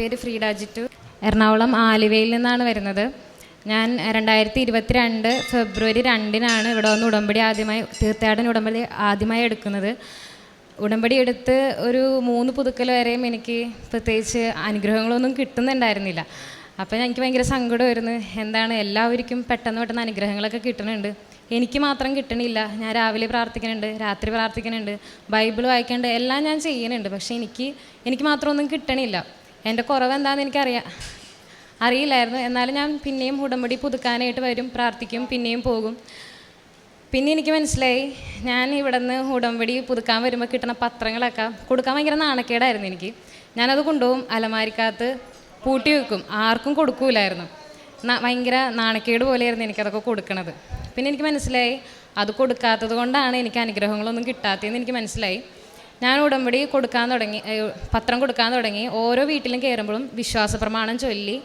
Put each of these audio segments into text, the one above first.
പേര് ഫ്രീഡ ജിറ്റു എറണാകുളം ആലുവയിൽ നിന്നാണ് വരുന്നത്. ഞാൻ രണ്ടായിരത്തി ഇരുപത്തിരണ്ട് ഫെബ്രുവരി രണ്ടിനാണ് ഇവിടെ വന്ന് ഉടമ്പടി ആദ്യമായി തീർത്ഥാടന ഉടമ്പടി ആദ്യമായി എടുക്കുന്നത്. ഉടമ്പടി എടുത്ത് ഒരു മൂന്ന് പുതുക്കൽ വരെയും എനിക്ക് പ്രത്യേകിച്ച് അനുഗ്രഹങ്ങളൊന്നും കിട്ടുന്നുണ്ടായിരുന്നില്ല. അപ്പോൾ എനിക്ക് ഭയങ്കര സങ്കടമായിരുന്നു എന്താണ് എല്ലാവർക്കും പെട്ടെന്ന് പെട്ടെന്ന് അനുഗ്രഹങ്ങളൊക്കെ കിട്ടുന്നുണ്ട്. എനിക്ക് മാത്രം കിട്ടണില്ല. ഞാൻ രാവിലെ പ്രാർത്ഥിക്കുന്നുണ്ട് രാത്രി പ്രാർത്ഥിക്കുന്നുണ്ട് ബൈബിൾ വായിക്കേണ്ട എല്ലാം ഞാൻ ചെയ്യുന്നുണ്ട്. പക്ഷേ എനിക്ക് എനിക്ക് മാത്രം ഒന്നും കിട്ടണില്ല. എന്റെ കുറവ് എന്താണെന്ന് എനിക്കറിയാം. അറിയില്ലായിരുന്നു. എന്നാലും ഞാൻ പിന്നെയും ഉടമ്പടി പുതുക്കാനായിട്ട് വരും. പ്രാർത്ഥിക്കും പിന്നെയും പോകും. പിന്നെ എനിക്ക് മനസ്സിലായി ഞാൻ ഇവിടെ നിന്ന് ഉടമ്പടി പുതുക്കാൻ വരുമ്പോൾ കിട്ടുന്ന പത്രങ്ങളൊക്കെ കൊടുക്കാൻ ഭയങ്കര നാണക്കേടായിരുന്നു എനിക്ക്. ഞാനത് കൊണ്ടുപോകും അലമാരിക്കകത്ത് പൂട്ടി വെക്കും. ആർക്കും കൊടുക്കൂലായിരുന്നു. ഭയങ്കര നാണക്കേട് പോലെയായിരുന്നു എനിക്കതൊക്കെ കൊടുക്കണത്. പിന്നെ എനിക്ക് മനസ്സിലായി അത് കൊടുക്കാത്തത് കൊണ്ടാണ് എനിക്ക് അനുഗ്രഹങ്ങളൊന്നും കിട്ടാത്തതെന്ന് എനിക്ക് മനസ്സിലായി. ഞാൻ ഉടമ്പടി കൊടുക്കാൻ തുടങ്ങി പത്രം കൊടുക്കാൻ തുടങ്ങി. ഓരോ വീട്ടിലും കയറുമ്പോഴും വിശ്വാസ പ്രമാണം ചൊല്ലി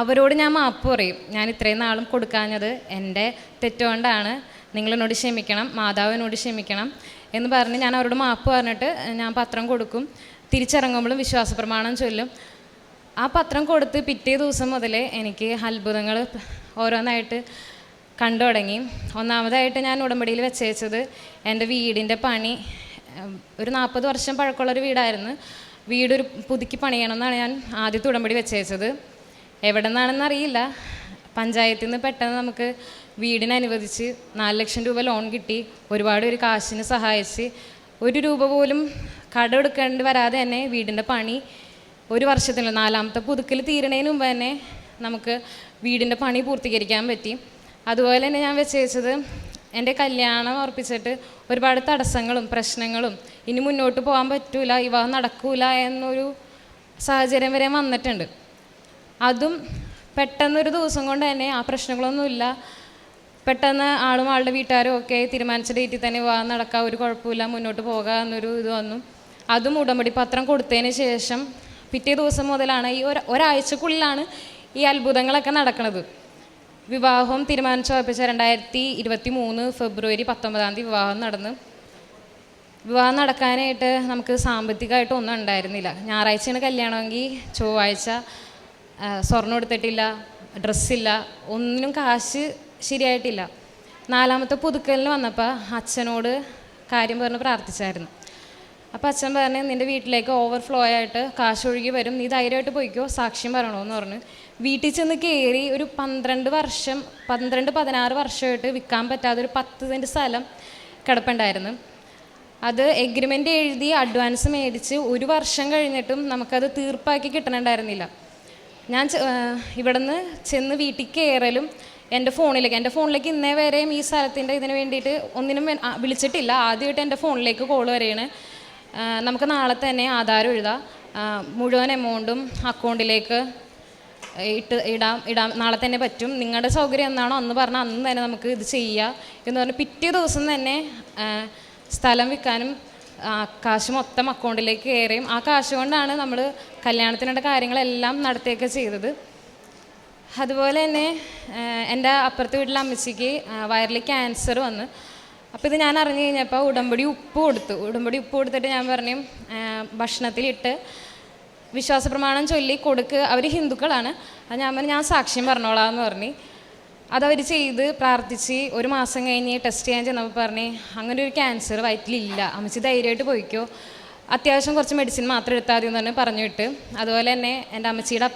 അവരോട് ഞാൻ മാപ്പ് പറയും. ഞാൻ ഇത്രയും നാളും കൊടുക്കാഞ്ഞത് എന്റെ തെറ്റുകൊണ്ടാണ്. നിങ്ങളെന്നോട് ക്ഷമിക്കണം മാതാവിനോട് ക്ഷമിക്കണം എന്ന് പറഞ്ഞ് ഞാൻ അവരോട് മാപ്പ് പറഞ്ഞിട്ട് ഞാൻ പത്രം കൊടുക്കും. തിരിച്ചിറങ്ങുമ്പോഴും വിശ്വാസ പ്രമാണം ചൊല്ലും. ആ പത്രം കൊടുത്ത് പിറ്റേ ദിവസം മുതലേ എനിക്ക് അത്ഭുതങ്ങൾ ഓരോന്നായിട്ട് കണ്ടു തുടങ്ങി. ഒന്നാമതായിട്ട് ഞാൻ ഉടമ്പടിയിൽ വെച്ചേച്ചത് എന്റെ വീടിന്റെ പണി ഒരു നാൽപ്പത് വർഷം പഴക്കമുള്ളൊരു വീടായിരുന്നു. വീടൊരു പുതുക്കി പണിയണമെന്നാണ് ഞാൻ ആദ്യത്തെ ഉടമ്പടി വെച്ചേച്ചത്. എവിടെ നിന്നാണെന്ന് അറിയില്ല. പഞ്ചായത്തിൽ നിന്ന് പെട്ടെന്ന് നമുക്ക് വീടിനനുവദിച്ച് നാല് ലക്ഷം രൂപ ലോൺ കിട്ടി. ഒരുപാട് ഒരു കാശിന് സഹായിച്ച് ഒരു രൂപ പോലും കടമെടുക്കേണ്ടി വരാതെ തന്നെ വീടിന്റെ പണി ഒരു വർഷത്തിനുള്ള നാലാമത്തെ പുതുക്കൽ തീരണതിന് മുമ്പ് തന്നെ നമുക്ക് വീടിന്റെ പണി പൂർത്തീകരിക്കാൻ പറ്റി. അതുപോലെ തന്നെ ഞാൻ വെച്ചേച്ചത് എന്റെ കല്യാണം ഉറപ്പിച്ചിട്ട് ഒരുപാട് തടസ്സങ്ങളും പ്രശ്നങ്ങളും ഇനി മുന്നോട്ട് പോകാൻ പറ്റൂല വിവാഹം നടക്കൂല എന്നൊരു സാഹചര്യം വരെ വന്നിട്ടുണ്ട്. അതും പെട്ടെന്നൊരു ദിവസം കൊണ്ട് തന്നെ ആ പ്രശ്നങ്ങളൊന്നുമില്ല പെട്ടെന്ന് ആളും ആളുടെ വീട്ടുകാരും ഒക്കെ തീരുമാനിച്ച ഡേറ്റിൽ തന്നെ വിവാഹം നടക്കാം ഒരു കുഴപ്പമില്ല മുന്നോട്ട് പോകാം എന്നൊരു ഇത് വന്നു. അതും ഉടമ്പടി പത്രം കൊടുത്തതിന് ശേഷം പിറ്റേ ദിവസം മുതലാണ് ഈ ഒരു ഒരാഴ്ചക്കുള്ളിലാണ് ഈ അത്ഭുതങ്ങളൊക്കെ നടക്കുന്നത് വിവാഹം തീരുമാനിച്ച് ഉറപ്പിച്ച രണ്ടായിരത്തി ഇരുപത്തി മൂന്ന് ഫെബ്രുവരി പത്തൊമ്പതാം തീയതി വിവാഹം നടന്നു. വിവാഹം നടക്കാനായിട്ട് നമുക്ക് സാമ്പത്തികമായിട്ട് ഒന്നും ഉണ്ടായിരുന്നില്ല. ഞായറാഴ്ചയാണ് കല്യാണമെങ്കിൽ ചൊവ്വാഴ്ച സ്വർണം എടുത്തിട്ടില്ല ഡ്രസ്സില്ല ഒന്നിനും കാശ് ശരിയായിട്ടില്ല. നാലാമത്തെ പുതുക്കലിന് വന്നപ്പോൾ അച്ഛനോട് കാര്യം പറഞ്ഞ് പ്രാർത്ഥിച്ചായിരുന്നു. അപ്പോൾ അച്ഛൻ പറഞ്ഞു നിന്റെ വീട്ടിലേക്ക് ഓവർഫ്ലോ ആയിട്ട് കാശ് ഒഴുകി വരും. നീ ധൈര്യമായിട്ട് പോയിക്കോ സാക്ഷ്യം പറയണമെന്ന് പറഞ്ഞു. വീട്ടിൽ ചെന്ന് കയറി ഒരു പന്ത്രണ്ട് വർഷം പന്ത്രണ്ട് പതിനാറ് വർഷമായിട്ട് വിൽക്കാൻ പറ്റാതെ ഒരു പത്ത് സെന്റ് സ്ഥലം കിടപ്പുണ്ടായിരുന്നു. അത് എഗ്രിമെന്റ് എഴുതി അഡ്വാൻസ് മേടിച്ച് ഒരു വർഷം കഴിഞ്ഞിട്ടും നമുക്കത് തീർപ്പാക്കി കിട്ടണുണ്ടായിരുന്നില്ല. ഞാൻ ഇവിടുന്ന് ചെന്ന് വീട്ടിൽ കയറലും എന്റെ ഫോണിലേക്ക് എന്റെ ഫോണിലേക്ക് ഇന്നേ വരെയും ഈ സ്ഥലത്തിന്റെ ഇതിന് വേണ്ടിയിട്ട് ഒന്നിനും വിളിച്ചിട്ടില്ല. ആദ്യമായിട്ട് എന്റെ ഫോണിലേക്ക് കോൾ വരെയാണ്. നമുക്ക് നാളെ തന്നെ ആധാരം എഴുതാം. മുഴുവൻ എമൗണ്ടും അക്കൗണ്ടിലേക്ക് ഇട്ട് ഇടാം. ഇടാം. നാളെ തന്നെ പറ്റും. നിങ്ങളുടെ സൗകര്യം എന്നാണോ അന്ന് പറഞ്ഞാൽ അന്ന് തന്നെ നമുക്ക് ഇത് ചെയ്യുക എന്ന് പറഞ്ഞ് പിറ്റേ ദിവസം തന്നെ സ്ഥലം വിൽക്കാനും കാശ് മൊത്തം അക്കൗണ്ടിലേക്ക് കയറിയും ആ കാശ് കൊണ്ടാണ് നമ്മൾ കല്യാണത്തിനുള്ള കാര്യങ്ങളെല്ലാം നടത്തുകയൊക്കെ ചെയ്തത്. അതുപോലെ തന്നെ എന്റെ അപ്പുറത്തെ വീട്ടിലെ അമ്മച്ചിക്ക് വയറിൽ ക്യാൻസർ വന്ന് അപ്പോൾ ഇത് ഞാൻ അറിഞ്ഞു കഴിഞ്ഞപ്പോൾ ഉടമ്പടി ഉപ്പ് കൊടുത്തു. ഉടമ്പടി ഉപ്പ് കൊടുത്തിട്ട് ഞാൻ പറഞ്ഞു ഭക്ഷണത്തിലിട്ട് വിശ്വാസ പ്രമാണം ചൊല്ലി കൊടുക്കുക അവർ ഹിന്ദുക്കളാണ്. അത് ഞാൻ പറഞ്ഞു ഞാൻ സാക്ഷ്യം പറഞ്ഞോളാം എന്ന് പറഞ്ഞു. അതവർ ചെയ്ത് പ്രാർത്ഥിച്ച് ഒരു മാസം കഴിഞ്ഞ് ടെസ്റ്റ് ചെയ്യാൻ ചെന്നപ്പോൾ പറഞ്ഞു അങ്ങനെ ഒരു ക്യാൻസർ വയറ്റിലില്ല. അമ്മച്ചി ധൈര്യമായിട്ട് പോയിക്കോ. അത്യാവശ്യം കുറച്ച് മെഡിസിൻ മാത്രം എടുത്താൽ മതി എന്ന് പറഞ്ഞ് പറഞ്ഞു വിട്ട് അതുപോലെ തന്നെ എന്റെ അമ്മച്ചിയുടെ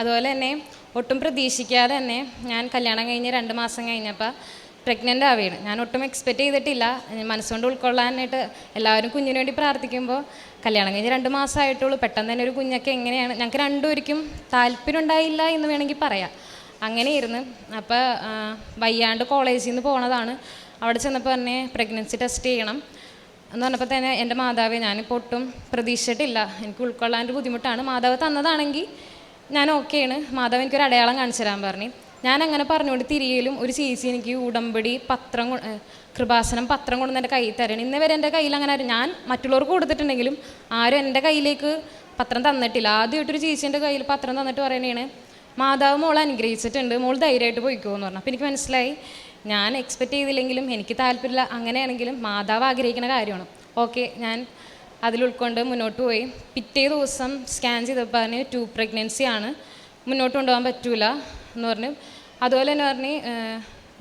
അതുപോലെ തന്നെ ഒട്ടും പ്രതീക്ഷിക്കാതെ തന്നെ ഞാൻ കല്യാണം കഴിഞ്ഞ് രണ്ട് മാസം കഴിഞ്ഞപ്പോൾ പ്രഗ്നന്റ് ആവുകയാണ്. ഞാൻ ഒട്ടും എക്സ്പെക്റ്റ് ചെയ്തിട്ടില്ല. മനസ്സുകൊണ്ട് ഉൾക്കൊള്ളാനായിട്ട് എല്ലാവരും കുഞ്ഞിന് വേണ്ടി പ്രാർത്ഥിക്കുമ്പോൾ കല്യാണം കഴിഞ്ഞ് രണ്ട് മാസമായിട്ടുള്ളൂ. പെട്ടെന്ന് തന്നെ ഒരു കുഞ്ഞൊക്കെ എങ്ങനെയാണ്? ഞങ്ങൾക്ക് രണ്ടുപേർക്കും താല്പര്യം ഉണ്ടായില്ല എന്ന് വേണമെങ്കിൽ പറയാം. അങ്ങനെയായിരുന്നു. അപ്പോൾ വയ്യാണ്ട് കോളേജിൽ നിന്ന് പോണതാണ്. അവിടെ ചെന്നപ്പോൾ തന്നെ പ്രഗ്നൻസി ടെസ്റ്റ് ചെയ്യണം എന്ന് പറഞ്ഞപ്പോൾ തന്നെ എന്റെ മാതാവ് ഞാനിപ്പോൾ ഒട്ടും പ്രതീക്ഷിച്ചിട്ടില്ല. എനിക്ക് ഉൾക്കൊള്ളാൻ ബുദ്ധിമുട്ടാണ്. മാതാവ് തന്നതാണെങ്കിൽ ഞാൻ ഓക്കെയാണ് മാതാവ് എനിക്കൊരു അടയാളം കാണിച്ചു തരാൻ പറഞ്ഞു. ഞാൻ അങ്ങനെ പറഞ്ഞുകൊണ്ട് തിരിയലും ഒരു ചേച്ചി എനിക്ക് ഉടമ്പടി പത്രം കൃപാസനം പത്രം കൊണ്ടുവന്ന് എന്റെ കയ്യിൽ തരണം. ഇന്ന് വരെ എന്റെ കയ്യിൽ അങ്ങനെ ഞാൻ മറ്റുള്ളവർക്ക് കൊടുത്തിട്ടുണ്ടെങ്കിലും ആരും എന്റെ കയ്യിലേക്ക് പത്രം തന്നിട്ടില്ല. ആദ്യമായിട്ടൊരു ചേച്ചീന്റെ കയ്യിൽ പത്രം തന്നിട്ട് പറയണേണ് മാതാവ് മോൾ അനുഗ്രഹിച്ചിട്ടുണ്ട് മോൾ ധൈര്യമായിട്ട് പോയിക്കോ എന്ന് പറഞ്ഞു. അപ്പോൾ എനിക്ക് മനസ്സിലായി ഞാൻ എക്സ്പെക്റ്റ് ചെയ്തില്ലെങ്കിലും എനിക്ക് താല്പര്യമില്ല അങ്ങനെയാണെങ്കിലും മാതാവ് ആഗ്രഹിക്കുന്ന കാര്യമാണ്. ഓക്കെ ഞാൻ അതിൽ ഉൾക്കൊണ്ട് മുന്നോട്ട് പോയി. പിറ്റേ ദിവസം സ്കാൻ ചെയ്തപ്പോൾ പറഞ്ഞ് ടു പ്രഗ്നൻസി ആണ്. മുന്നോട്ട് കൊണ്ടുപോകാൻ പറ്റൂല. എന്ന് പറഞ്ഞു. അതുപോലെ തന്നെ പറഞ്ഞ്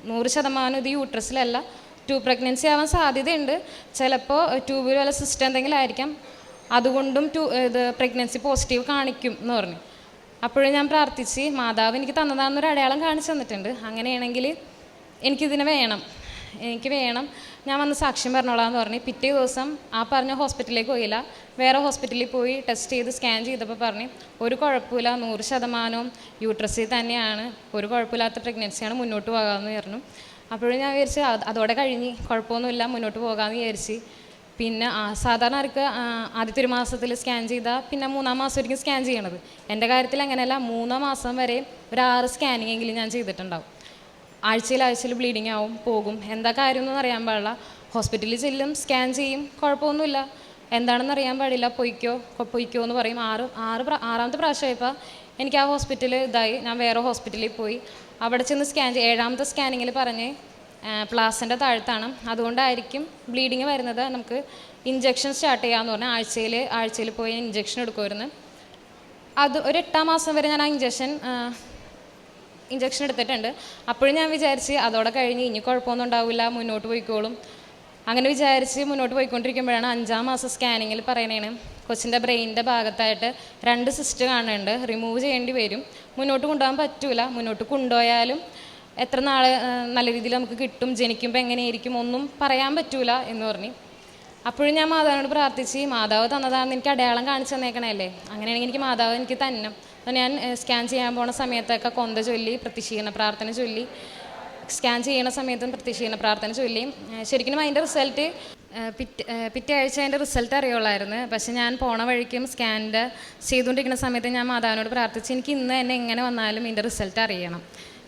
നൂറ് ശതമാനം ഇത് യൂട്രസിലല്ല. ടു പ്രഗ്നൻസി ആവാൻ സാധ്യതയുണ്ട്. ചിലപ്പോൾ ട്യൂബിൽ വല്ല സിസ്റ്റം എന്തെങ്കിലും ആയിരിക്കാം. അതുകൊണ്ടും ടു ഇത് പ്രഗ്നൻസി പോസിറ്റീവ് കാണിക്കും എന്ന് പറഞ്ഞു. അപ്പോഴും ഞാൻ പ്രാർത്ഥിച്ച് മാതാവ് എനിക്ക് തന്നതാണെന്നൊരു അടയാളം കാണിച്ചു തന്നിട്ടുണ്ട്. അങ്ങനെയാണെങ്കിൽ എനിക്കിതിനെ വേണം. എനിക്ക് വേണം. ഞാൻ വന്ന് സാക്ഷ്യം പറഞ്ഞോളാം എന്ന് പറഞ്ഞ് പിറ്റേ ദിവസം ആ പറഞ്ഞ ഹോസ്പിറ്റലിലേക്ക് പോയില്ല. വേറെ ഹോസ്പിറ്റലിൽ പോയി ടെസ്റ്റ് ചെയ്ത് സ്കാൻ ചെയ്തപ്പോൾ പറഞ്ഞു ഒരു കുഴപ്പമില്ല നൂറ് ശതമാനവും യൂട്രസിൽ തന്നെയാണ്. ഒരു കുഴപ്പമില്ലാത്ത പ്രഗ്നൻസിയാണ് മുന്നോട്ട് പോകാമെന്ന് പറഞ്ഞു. അപ്പോഴും ഞാൻ വിചാരിച്ച് അത് അതോടെ കഴിഞ്ഞ് കുഴപ്പമൊന്നുമില്ല മുന്നോട്ട് പോകാമെന്ന് വിചാരിച്ച്. പിന്നെ സാധാരണ ആർക്ക് ആദ്യത്തെ ഒരു മാസത്തിൽ സ്കാൻ ചെയ്താൽ പിന്നെ മൂന്നാം മാസം ഒരിക്കലും സ്കാൻ ചെയ്യണത്. എന്റെ കാര്യത്തിൽ അങ്ങനെയല്ല മൂന്നാം മാസം വരെ ഒരു ആറ് സ്കാനിങ് എങ്കിലും ഞാൻ ചെയ്തിട്ടുണ്ടാവും. ആഴ്ചയിൽ ആഴ്ചയിൽ ബ്ലീഡിങ് ആവും പോകും. എന്താ കാര്യം അറിയാൻ പാടില്ല. ഹോസ്പിറ്റലിൽ ചെല്ലും സ്കാൻ ചെയ്യും കുഴപ്പമൊന്നുമില്ല. എന്താണെന്ന് അറിയാൻ പാടില്ല പൊയ്ക്കോ പൊയ്ക്കോ എന്ന് പറയും. ആറ് ആറ് ആറാമത്തെ പ്രാവശ്യമായപ്പോൾ എനിക്ക് ആ ഹോസ്പിറ്റൽ ഇതായി. ഞാൻ വേറെ ഹോസ്പിറ്റലിൽ പോയി. അവിടെ ചെന്ന് സ്കാൻ ചെയ്യും ഏഴാമത്തെ സ്കാനിങ്ങിൽ പറഞ്ഞ് പ്ലാസിന്റെ താഴത്താണ്. അതുകൊണ്ടായിരിക്കും ബ്ലീഡിങ് വരുന്നത്. നമുക്ക് ഇഞ്ചക്ഷൻ സ്റ്റാർട്ട് ചെയ്യാമെന്ന് പറഞ്ഞാൽ ആഴ്ചയിൽ ആഴ്ചയിൽ പോയി ഇഞ്ചക്ഷൻ എടുക്കുമായിരുന്നു അത് ഒരു എട്ടാം മാസം വരെ ഞാൻ ആ ഇഞ്ചക്ഷൻ ഇഞ്ചക്ഷൻ എടുത്തിട്ടുണ്ട്. അപ്പോഴും ഞാൻ വിചാരിച്ച് അതോടെ കഴിഞ്ഞ് ഇനി കുഴപ്പമൊന്നും ഉണ്ടാവില്ല മുന്നോട്ട് പോയിക്കോളും. അങ്ങനെ വിചാരിച്ച് മുന്നോട്ട് പോയിക്കൊണ്ടിരിക്കുമ്പോഴാണ് അഞ്ചാം മാസം സ്കാനിങ്ങിൽ പറയണേണ്. കൊച്ചിന്റെ ബ്രെയിനിന്റെ ഭാഗത്തായിട്ട് രണ്ട് സിസ്റ്റ് കാണുന്നുണ്ട്. റിമൂവ് ചെയ്യേണ്ടി വരും. മുന്നോട്ട് കൊണ്ടുപോകാൻ പറ്റൂല. മുന്നോട്ട് കൊണ്ടുപോയാലും എത്ര നാൾ നല്ല രീതിയിൽ നമുക്ക് കിട്ടും ജനിക്കുമ്പോൾ എങ്ങനെയായിരിക്കും ഒന്നും പറയാൻ പറ്റൂല എന്ന് പറഞ്ഞു. അപ്പോഴും ഞാൻ മാതാവിനോട് പ്രാർത്ഥിച്ച് മാതാവ് തന്നതാണെന്ന് എനിക്ക് അടയാളം കാണിച്ചു തന്നേക്കണല്ലേ? അങ്ങനെയാണെങ്കിൽ എനിക്ക് മാതാവ് എനിക്ക് തന്നെ അപ്പോൾ ഞാൻ സ്കാൻ ചെയ്യാൻ പോണ സമയത്തൊക്കെ കൊന്ത ചൊല്ലി പ്രത്യക്ഷീകരണ പ്രാർത്ഥന ചൊല്ലി. സ്കാൻ ചെയ്യണ സമയത്തും പ്രത്യക്ഷീകരണ പ്രാർത്ഥന ചൊല്ലി. ശരിക്കും അതിന്റെ റിസൾട്ട് പിറ്റേ പിറ്റേ ആഴ്ച അതിന്റെ റിസൾട്ട് അറിയുള്ളായിരുന്നു. പക്ഷെ ഞാൻ പോണ വഴിക്കും സ്കാനിന്റെ ചെയ്തുകൊണ്ടിരിക്കുന്ന സമയത്ത് ഞാൻ മാതാവിനോട് പ്രാർത്ഥിച്ച്. എനിക്ക് ഇന്ന് തന്നെ എങ്ങനെ വന്നാലും ഇതിന്റെ റിസൾട്ട് അറിയണം.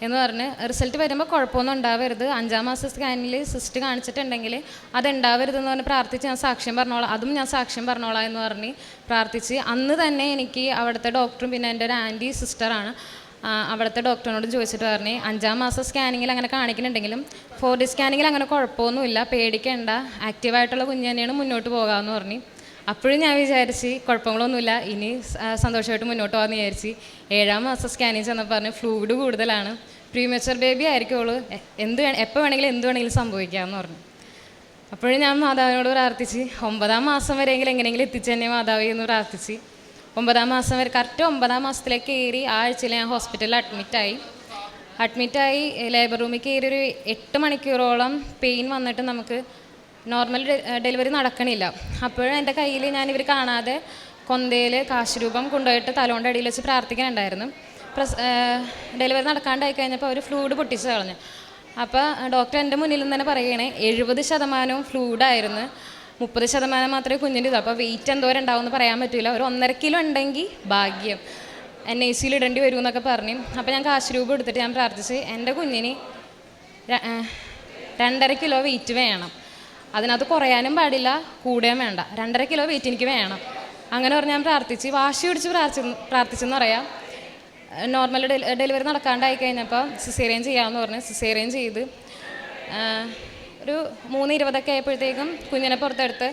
എന്ന് പറഞ്ഞ് റിസൾട്ട് വരുമ്പോൾ കുഴപ്പമൊന്നും ഉണ്ടാവരുത്. അഞ്ചാം മാസം സ്കാനിൽ സിസ്റ്റ് കാണിച്ചിട്ടുണ്ടെങ്കിൽ അത് ഉണ്ടാവരുതെന്ന് പറഞ്ഞ് പ്രാർത്ഥിച്ച് ഞാൻ സാക്ഷ്യം പറഞ്ഞോളാം. അതും ഞാൻ സാക്ഷ്യം പറഞ്ഞോളാം എന്ന് പറഞ്ഞ് പ്രാർത്ഥിച്ച് അന്ന് തന്നെ എനിക്ക് അവിടുത്തെ ഡോക്ടറും പിന്നെ എന്റെ ഒരു ആന്റി സിസ്റ്ററാണ് അവിടുത്തെ ഡോക്ടറിനോട് ചോദിച്ചിട്ട് പറഞ്ഞു അഞ്ചാം മാസം സ്കാനിങ്ങിൽ അങ്ങനെ കാണിക്കുന്നുണ്ടെങ്കിലും ഫോർ ഡി സ്കാനിങ്ങിൽ അങ്ങനെ കുഴപ്പമൊന്നുമില്ല. പേടിക്കേണ്ട. ആക്റ്റീവായിട്ടുള്ള കുഞ്ഞ് തന്നെയാണ് മുന്നോട്ട് പോകാമെന്ന് പറഞ്ഞു. അപ്പോഴും ഞാൻ വിചാരിച്ച് കുഴപ്പങ്ങളൊന്നുമില്ല. ഇനി സന്തോഷമായിട്ട് മുന്നോട്ട് പോകാമെന്ന് വിചാരിച്ച് ഏഴാം മാസം സ്കാനിങ് ചെന്നപ്പോൾ പറഞ്ഞു ഫ്ലൂയിഡ് കൂടുതലാണ്. പ്രീമച്ചർ ബേബി ആയിരിക്കുള്ളൂ എന്ത് എപ്പോൾ വേണമെങ്കിലും എന്ത് വേണമെങ്കിലും സംഭവിക്കാമെന്ന് പറഞ്ഞു. അപ്പോഴും ഞാൻ മാതാവിനോട് പ്രാർത്ഥിച്ച് ഒമ്പതാം മാസം വരെയെങ്കിലും എങ്ങനെയെങ്കിലും എത്തിച്ചു തന്നെ മാതാവി എന്ന് പ്രാർത്ഥിച്ച് ഒമ്പതാം മാസം വരെ കറക്റ്റ് ഒമ്പതാം മാസത്തിലേക്ക് കയറി ആ ആഴ്ചയിൽ ഞാൻ ഹോസ്പിറ്റലിൽ അഡ്മിറ്റായി അഡ്മിറ്റായി ലേബർ റൂമിൽ കയറി ഒരു എട്ട് മണിക്കൂറോളം പെയിൻ വന്നിട്ട് നമുക്ക് നോർമൽ ഡെലിവറി നടക്കണില്ല. അപ്പോഴും എന്റെ കയ്യിൽ ഞാൻ ഇവർ കാണാതെ കൊന്തയിൽ കാശ് രൂപം കൊണ്ടുപോയിട്ട് തലോണ്ട് അടിയിൽ വെച്ച് പ്രാർത്ഥിക്കാനുണ്ടായിരുന്നു പ്രസ് ഡെലിവറി നടക്കാണ്ടായി കഴിഞ്ഞപ്പോൾ അവർ ഫ്ലൂഡ് പൊട്ടിച്ച് കളഞ്ഞു. അപ്പോൾ ഡോക്ടർ എന്റെ മുന്നിൽ നിന്ന് തന്നെ പറയുകയാണെ എഴുപത് ശതമാനവും ഫ്ലൂഡായിരുന്നു മുപ്പത് ശതമാനം മാത്രമേ കുഞ്ഞിന്റെ ഇത് അപ്പോൾ വെയിറ്റ് എന്തോരം ഉണ്ടാവുമെന്ന് പറയാൻ പറ്റില്ല. ഒരു ഒന്നര കിലോ ഉണ്ടെങ്കിൽ ഭാഗ്യം. എൻ ഐ സിയിൽ ഇടേണ്ടി വരും എന്നൊക്കെ പറഞ്ഞു. അപ്പോൾ ഞാൻ കാശ് രൂപ എടുത്തിട്ട് ഞാൻ പ്രാർത്ഥിച്ച് എന്റെ കുഞ്ഞിന് രണ്ടര കിലോ വെയിറ്റ് വേണം. അതിനകത്ത് കുറയാനും പാടില്ല കൂടുകയും വേണ്ട. രണ്ടര കിലോ വെയിറ്റ് എനിക്ക് വേണം. അങ്ങനെ പറഞ്ഞ് ഞാൻ പ്രാർത്ഥിച്ച് വാശി പിടിച്ച് പ്രാർത്ഥി പ്രാർത്ഥിച്ചെന്ന് പറയാം. നോർമൽ ഡെലിവറി നടക്കാണ്ടായി കഴിഞ്ഞപ്പോൾ സിസേറിയൻ ചെയ്യാമെന്ന് പറഞ്ഞ് സിസേറിയൻ ചെയ്ത് ഒരു മൂന്ന് ഇരുപതൊക്കെ ആയപ്പോഴത്തേക്കും കുഞ്ഞിനെ പുറത്തെടുത്ത്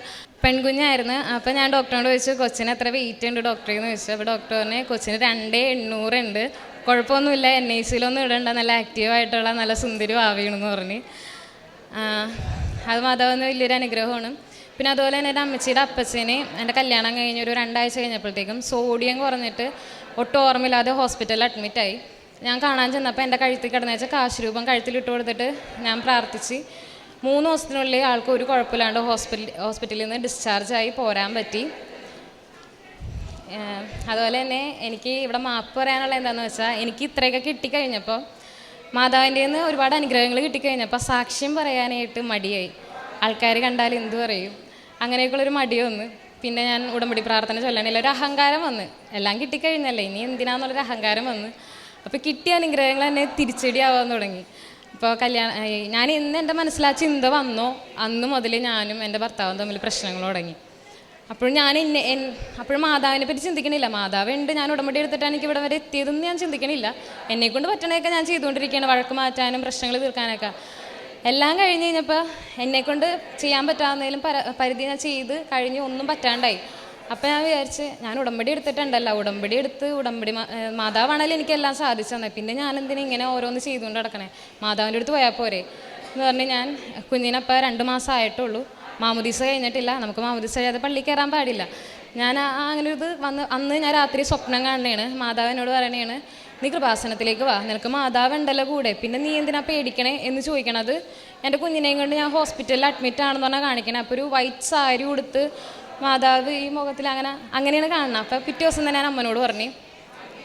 പെൺകുഞ്ഞായിരുന്നു. അപ്പോൾ ഞാൻ ഡോക്ടറിനോട് ചോദിച്ചു കൊച്ചിന് എത്ര വെയിറ്റ് ഉണ്ട് ഡോക്ടറെ എന്ന് ചോദിച്ചു. അപ്പോൾ ഡോക്ടർ പറഞ്ഞ് കൊച്ചിന് രണ്ടേ എണ്ണൂറുണ്ട് കുഴപ്പമൊന്നുമില്ല എൻ ഐ സിയിലൊന്നും ഇടണ്ട. നല്ല ആക്റ്റീവായിട്ടുള്ള നല്ല സുന്ദരി ആവുകയാണെന്ന് പറഞ്ഞ്. അത് മാതാവെന്ന് വലിയൊരു അനുഗ്രഹമാണ്. പിന്നെ അതുപോലെ തന്നെ എന്റെ അമ്മച്ചിയുടെ അപ്പച്ചന് എന്റെ കല്യാണം കഴിഞ്ഞ് ഒരു രണ്ടാഴ്ച കഴിഞ്ഞപ്പോഴത്തേക്കും സോഡിയം കുറഞ്ഞിട്ട് ഒട്ടും ഓർമ്മയില്ലാതെ ഹോസ്പിറ്റലിൽ അഡ്മിറ്റായി ഞാൻ കാണാൻ ചെന്നപ്പോൾ എന്റെ കഴുത്തിൽ കിടന്ന വെച്ചാൽ കാശ് രൂപം കഴുത്തിലിട്ട് കൊടുത്തിട്ട് ഞാൻ പ്രാർത്ഥിച്ച് മൂന്ന് ദിവസത്തിനുള്ളിൽ ആൾക്ക് ഒരു കുഴപ്പമില്ലാണ്ട് ഹോസ്പിറ്റൽ ഹോസ്പിറ്റലിൽ നിന്ന് ഡിസ്ചാർജായി പോരാൻ പറ്റി. അതുപോലെ തന്നെ എനിക്ക് ഇവിടെ മാപ്പ് പറയാനുള്ള എന്താണെന്ന് വെച്ചാൽ എനിക്ക് ഇത്രയൊക്കെ കിട്ടിക്കഴിഞ്ഞപ്പോൾ മാതാവിന്റെ നിന്ന് ഒരുപാട് അനുഗ്രഹങ്ങൾ കിട്ടിക്കഴിഞ്ഞപ്പോൾ സാക്ഷ്യം പറയാനായിട്ട് മടിയായി. ആൾക്കാർ കണ്ടാൽ എന്തു പറയും? അങ്ങനെയൊക്കെയുള്ളൊരു മടി വന്ന്. പിന്നെ ഞാൻ ഉടമ്പടി പ്രാർത്ഥന ചൊല്ലണില്ല ഒരു അഹങ്കാരം വന്ന്. എല്ലാം കിട്ടിക്കഴിഞ്ഞല്ലേ? ഇനി എന്തിനാന്നുള്ളൊരു അഹങ്കാരം വന്ന്. അപ്പോൾ കിട്ടിയ അനുഗ്രഹങ്ങൾ തന്നെ തിരിച്ചടിയാവാൻ തുടങ്ങി. ഇപ്പോൾ കല്യാണം ഞാൻ ഇന്ന് എന്റെ മനസ്സിൽ ആ ചിന്ത വന്നോ? അന്ന് മുതൽ ഞാനും എന്റെ ഭർത്താവും തമ്മിൽ പ്രശ്നങ്ങൾ തുടങ്ങി. അപ്പോഴും ഞാൻ എന്നെ അപ്പോഴും മാതാവിനെ പറ്റി ചിന്തിക്കണില്ല. മാതാവ് ഉണ്ട് ഞാൻ ഉടമ്പടി എടുത്തിട്ടാണ് എനിക്ക് ഇവിടെ വരെ എത്തിയതെന്ന് ഞാൻ ചിന്തിക്കണില്ല. എന്നെ കൊണ്ട് പറ്റണതൊക്കെ ഞാൻ ചെയ്തുകൊണ്ടിരിക്കുകയാണ് വഴക്ക് മാറ്റാനും പ്രശ്നങ്ങൾ തീർക്കാനൊക്കെ. എല്ലാം കഴിഞ്ഞ് കഴിഞ്ഞപ്പോൾ എന്നെക്കൊണ്ട് ചെയ്യാൻ പറ്റാവുന്നതിലും പര പരിധി ഞാൻ ചെയ്ത് കഴിഞ്ഞ് ഒന്നും പറ്റാണ്ടായി. അപ്പം ഞാൻ വിചാരിച്ച് ഞാൻ ഉടമ്പടി എടുത്തിട്ടുണ്ടല്ലോ. ഉടമ്പടി എടുത്ത് ഉടമ്പടി മാതാവാണല്ലോ എനിക്കെല്ലാം സാധിച്ചു തന്നെ പിന്നെ ഞാൻ എന്തിനാ ഇങ്ങനെ ഓരോന്ന് ചെയ്തുകൊണ്ട് നടക്കണേ? മാതാവിന്റെ അടുത്ത് പോയാൽ പോരെ. എന്ന് പറഞ്ഞ് ഞാൻ കുഞ്ഞിനപ്പം രണ്ട് മാസം ആയിട്ടുള്ളൂ. മാമുദീസ കഴിഞ്ഞിട്ടില്ല. നമുക്ക് മാമുദീസ കഴിയാതെ പള്ളി കയറാൻ പാടില്ല. ഞാൻ അങ്ങനെ ഇത് വന്ന് അന്ന് ഞാൻ രാത്രി സ്വപ്നം കാണണേണ്. മാതാവ് എന്നോട് പറയണേണ് നീ കൃപാസനത്തിലേക്ക് വാ. നിനക്ക് മാതാവ് ഉണ്ടല്ലോ കൂടെ. പിന്നെ നീ എന്തിനാ പേടിക്കണേ? എന്ന് ചോദിക്കണത് എന്റെ കുഞ്ഞിനെയും കൊണ്ട് ഞാൻ ഹോസ്പിറ്റലിൽ അഡ്മിറ്റ് ആണെന്ന് പറഞ്ഞാൽ കാണിക്കണേ. അപ്പോൾ ഒരു വൈറ്റ് സാരി ഉടുത്ത് മാതാവ് ഈ മുഖത്തിൽ അങ്ങനെ അങ്ങനെയാണ് കാണണം. അപ്പോൾ പിറ്റേ ദിവസം തന്നെ ഞാൻ അമ്മനോട് പറഞ്ഞു.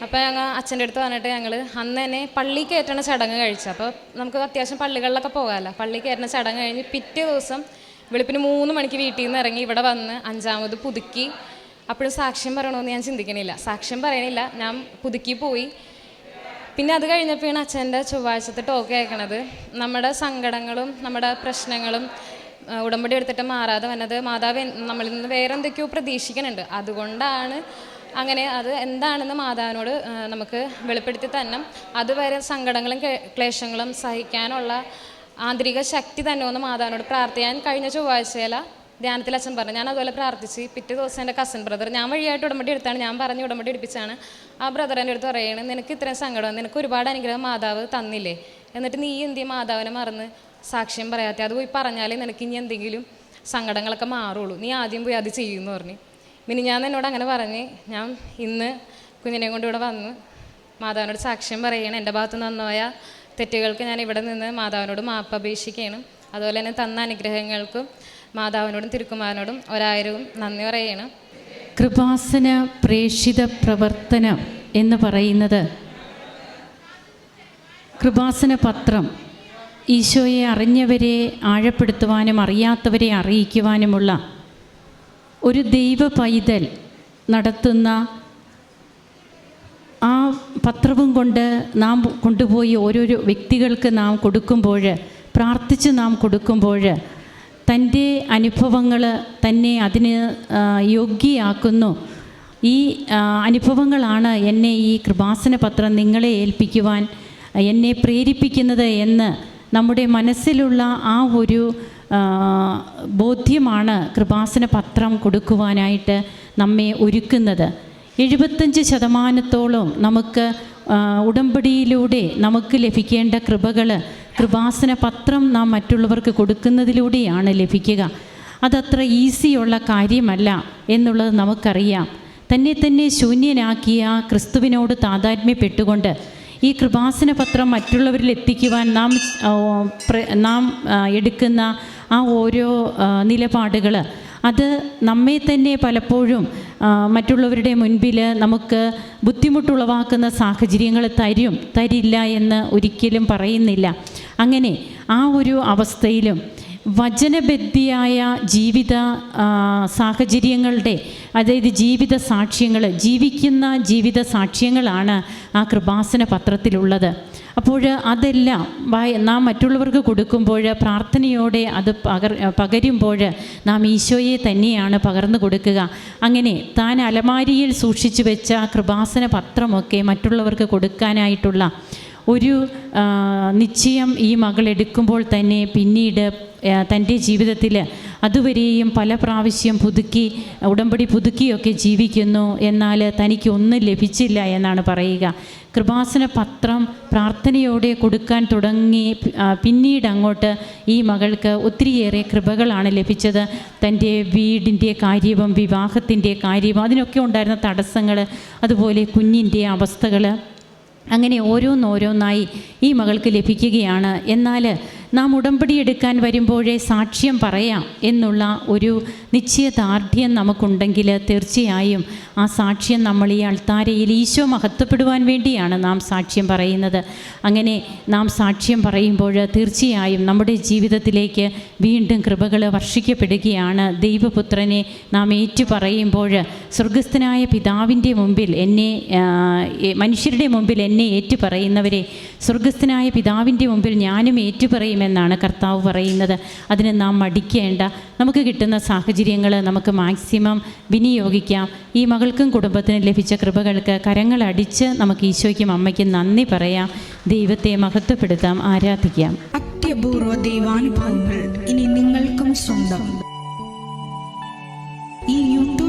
അപ്പോൾ ഞങ്ങൾ അച്ഛന്റെ അടുത്ത് വന്നിട്ട് ഞങ്ങൾ അന്ന് തന്നെ പള്ളി കയറ്റണ ചടങ്ങ് കഴിച്ചു. അപ്പോൾ നമുക്ക് അത്യാവശ്യം പള്ളികളിലൊക്കെ പോകാമല്ലോ പള്ളി കയറ്റണ ചടങ്ങ് കഴിഞ്ഞ് പിറ്റേ ദിവസം വെളുപ്പിന് മൂന്ന് മണിക്ക് വീട്ടിൽ നിന്ന് ഇറങ്ങി ഇവിടെ വന്ന് അഞ്ചാമത് പുതുക്കി. അപ്പോഴും സാക്ഷ്യം പറയണമെന്ന് ഞാൻ ചിന്തിക്കണില്ല. സാക്ഷ്യം പറയണില്ല. ഞാൻ പുതുക്കി പോയി. പിന്നെ അത് കഴിഞ്ഞപ്പോഴാണ് അച്ഛന്റെ ചൊവ്വാഴ്ചത്തെ ടോക്ക് കേൾക്കണത്. നമ്മുടെ സങ്കടങ്ങളും നമ്മുടെ പ്രശ്നങ്ങളും ഉടമ്പടി എടുത്തിട്ട് മാറാതെ വന്നത് മാതാവ് നമ്മളിൽ നിന്ന് വേറെ എന്തൊക്കെയോ പ്രതീക്ഷിക്കുന്നുണ്ട്. അതുകൊണ്ടാണ് അങ്ങനെ അത് എന്താണെന്ന് മാതാവിനോട് നമുക്ക് വെളിപ്പെടുത്തി തന്നെ അതുവരെ സങ്കടങ്ങളും ക്ലേശങ്ങളും സഹിക്കാനുള്ള ആന്തരിക ശക്തി തന്നെ ഒന്ന് മാതാവിനോട് പ്രാർത്ഥിക്കാൻ കഴിഞ്ഞ ചൊവ്വാഴ്ചയില ധ്യാനത്തിൽ അച്ഛൻ പറഞ്ഞു ഞാൻ അതുപോലെ പ്രാർത്ഥിച്ച് പിറ്റേ ദിവസം എന്റെ കസിൻ ബ്രദർ ഞാൻ വഴിയായിട്ട് ഉടമ്പടി എടുത്താണ് ഞാൻ പറഞ്ഞ് ഉടമ്പടി എടുപ്പിച്ചാണ് ആ ബ്രദർ എന്റെ അടുത്ത് പറയണത് നിനക്ക് ഇത്രയും സങ്കടം നിനക്ക് ഒരുപാട് അനുഗ്രഹം മാതാവ് തന്നില്ലേ? എന്നിട്ട് നീ എന്തി മാതാവിനെ മറന്ന് സാക്ഷ്യം പറയാത്ത അത് പോയി പറഞ്ഞാലേ നിനക്ക് ഇനി എന്തെങ്കിലും സങ്കടങ്ങളൊക്കെ മാറുള്ളൂ. നീ ആദ്യം പോയി അത് ചെയ്യുമെന്ന് പറഞ്ഞു. പിന്നെ ഞാൻ എന്നോട് അങ്ങനെ പറഞ്ഞ് ഞാൻ ഇന്ന് കുഞ്ഞിനെ കൊണ്ട് ഇവിടെ വന്ന് മാതാവിനോട് സാക്ഷ്യം പറയണം എന്റെ ഭാഗത്ത് നിന്ന് വന്നുപോയ തെറ്റുകൾക്ക് ഞാൻ ഇവിടെ നിന്ന് മാതാവിനോട് മാപ്പ് അപേക്ഷിക്കുകയാണ്. അതുപോലെ തന്നെ തന്ന അനുഗ്രഹങ്ങൾക്കും മാതാവിനോടും തിരുക്കുമാരനോടും ഒരായിരവും നന്ദി പറയുകയാണ്. കൃപാസന പ്രേഷിത പ്രവർത്തനം എന്ന് പറയുന്നത് കൃപാസന പത്രം ഈശോയെ അറിഞ്ഞവരെ ആഴപ്പെടുത്തുവാനും അറിയാത്തവരെ അറിയിക്കുവാനുമുള്ള ഒരു ദൈവ പൈതൽ നടത്തുന്ന ആ പത്രവും കൊണ്ട് നാം കൊണ്ടുപോയി ഓരോരോ വ്യക്തികൾക്ക് നാം കൊടുക്കുമ്പോൾ പ്രാർത്ഥിച്ച് നാം കൊടുക്കുമ്പോൾ തന്റെ അനുഭവങ്ങൾ തന്നെ അതിന് യോഗ്യയാക്കുന്നു. ഈ അനുഭവങ്ങളാണ് എന്നെ ഈ കൃപാസന പത്രം നിങ്ങളെ ഏൽപ്പിക്കുവാൻ എന്നെ പ്രേരിപ്പിക്കുന്നത് എന്ന് നമ്മുടെ മനസ്സിലുള്ള ആ ഒരു ബോധ്യമാണ് കൃപാസന പത്രം കൊടുക്കുവാനായിട്ട് നമ്മെ ഒരുക്കുന്നത്. എഴുപത്തഞ്ച് ശതമാനത്തോളം നമുക്ക് ഉടമ്പടിയിലൂടെ നമുക്ക് ലഭിക്കേണ്ട കൃപകൾ കൃപാസന പത്രം നാം മറ്റുള്ളവർക്ക് കൊടുക്കുന്നതിലൂടെയാണ് ലഭിക്കുക. അതത്ര ഈസിയുള്ള കാര്യമല്ല എന്നുള്ളത് നമുക്കറിയാം. തന്നെ തന്നെ ശൂന്യനാക്കിയ ക്രിസ്തുവിനോട് താതാത്മ്യപ്പെട്ടുകൊണ്ട് ഈ കൃപാസന പത്രം മറ്റുള്ളവരിൽ എത്തിക്കുവാൻ നാം നാം എടുക്കുന്ന ആ ഓരോ നിലപാടുകൾ അത് നമ്മെ തന്നെ പലപ്പോഴും മറ്റുള്ളവരുടെ മുൻപിൽ നമുക്ക് ബുദ്ധിമുട്ടുളവാക്കുന്ന സാഹചര്യങ്ങൾ തരും തരില്ല എന്ന് ഒരിക്കലും പറയുന്നില്ല. അങ്ങനെ ആ ഒരു അവസ്ഥയിലും വചനബദ്ധിയായ ജീവിത സാഹചര്യങ്ങളുടെ അതായത് ജീവിത സാക്ഷ്യങ്ങൾ ജീവിക്കുന്ന ജീവിത സാക്ഷ്യങ്ങളാണ് ആ കൃപാസന പത്രത്തിലുള്ളത്. അപ്പോൾ അതെല്ലാം വായ നാം മറ്റുള്ളവർക്ക് കൊടുക്കുമ്പോൾ പ്രാർത്ഥനയോടെ അത് പകർ പകരുമ്പോൾ നാം ഈശോയെ തന്നെയാണ് പകർന്നു കൊടുക്കുക. അങ്ങനെ താൻ അലമാരിയിൽ സൂക്ഷിച്ചു വെച്ച കൃപാസന പത്രമൊക്കെ മറ്റുള്ളവർക്ക് കൊടുക്കാനായിട്ടുള്ള ഒരു നിശ്ചയം ഈ മകൾ എടുക്കുമ്പോൾ തന്നെ പിന്നീട് തന്റെ ജീവിതത്തിൽ അതുവരെയും പല പ്രാവശ്യം പുതുക്കി ഉടമ്പടി പുതുക്കിയൊക്കെ ജീവിക്കുന്നു. എന്നാൽ തനിക്ക് ഒന്നും ലഭിച്ചില്ല എന്നാണ് പറയുക. കൃപാസന പത്രം പ്രാർത്ഥനയോടെ കൊടുക്കാൻ തുടങ്ങി പിന്നീട് അങ്ങോട്ട് ഈ മകൾക്ക് ഒത്തിരിയേറെ കൃപകളാണ് ലഭിച്ചത്. തന്റെ വീടിന്റെ കാര്യവും വിവാഹത്തിന്റെ കാര്യവും അതിനൊക്കെ ഉണ്ടായിരുന്ന തടസ്സങ്ങൾ അതുപോലെ കുഞ്ഞിന്റെ അവസ്ഥകൾ അങ്ങനെ ഓരോന്നോരോന്നായി ഈ മകൾക്ക് ലഭിക്കുകയാണ്. എന്നാൽ നാം ഉടമ്പടി എടുക്കാൻ വരുമ്പോഴേ സാക്ഷ്യം പറയാം എന്നുള്ള ഒരു നിശ്ചയദാർഢ്യം നമുക്കുണ്ടെങ്കിൽ തീർച്ചയായും ആ സാക്ഷ്യം നമ്മൾ ഈ അൾത്താരയിൽ ഈശോ മഹത്വപ്പെടുവാൻ വേണ്ടിയാണ് നാം സാക്ഷ്യം പറയുന്നത്. അങ്ങനെ നാം സാക്ഷ്യം പറയുമ്പോൾ തീർച്ചയായും നമ്മുടെ ജീവിതത്തിലേക്ക് വീണ്ടും കൃപകൾ വർഷിക്കപ്പെടുകയാണ്. ദൈവപുത്രനെ നാം ഏറ്റു പറയുമ്പോൾ സ്വർഗസ്ഥനായ പിതാവിന്റെ മുമ്പിൽ എന്നെ മനുഷ്യരുടെ മുമ്പിൽ എന്നെ ഏറ്റു പറയുന്നവരെ സ്വർഗസ്ഥനായ പിതാവിന്റെ മുമ്പിൽ ഞാനും ഏറ്റുപറയും പറയുമെന്നാണ് കർത്താവ് പറയുന്നത്. അതിന് നാം മടിക്കേണ്ട. നമുക്ക് കിട്ടുന്ന സാഹചര്യങ്ങൾ നമുക്ക് മാക്സിമം വിനിയോഗിക്കാം. ഈ മകൾക്കും കുടുംബത്തിനും ലഭിച്ച കൃപകൾക്ക് കരങ്ങളടിച്ച് നമുക്ക് ഈശോയ്ക്കും അമ്മയ്ക്കും നന്ദി പറയാം. ദൈവത്തെ മഹത്വപ്പെടുത്താം ആരാധിക്കാം. അത്യപൂർവ ദൈവാനുഭവങ്ങൾ ഇനി നിങ്ങൾക്കും സ്വന്തം.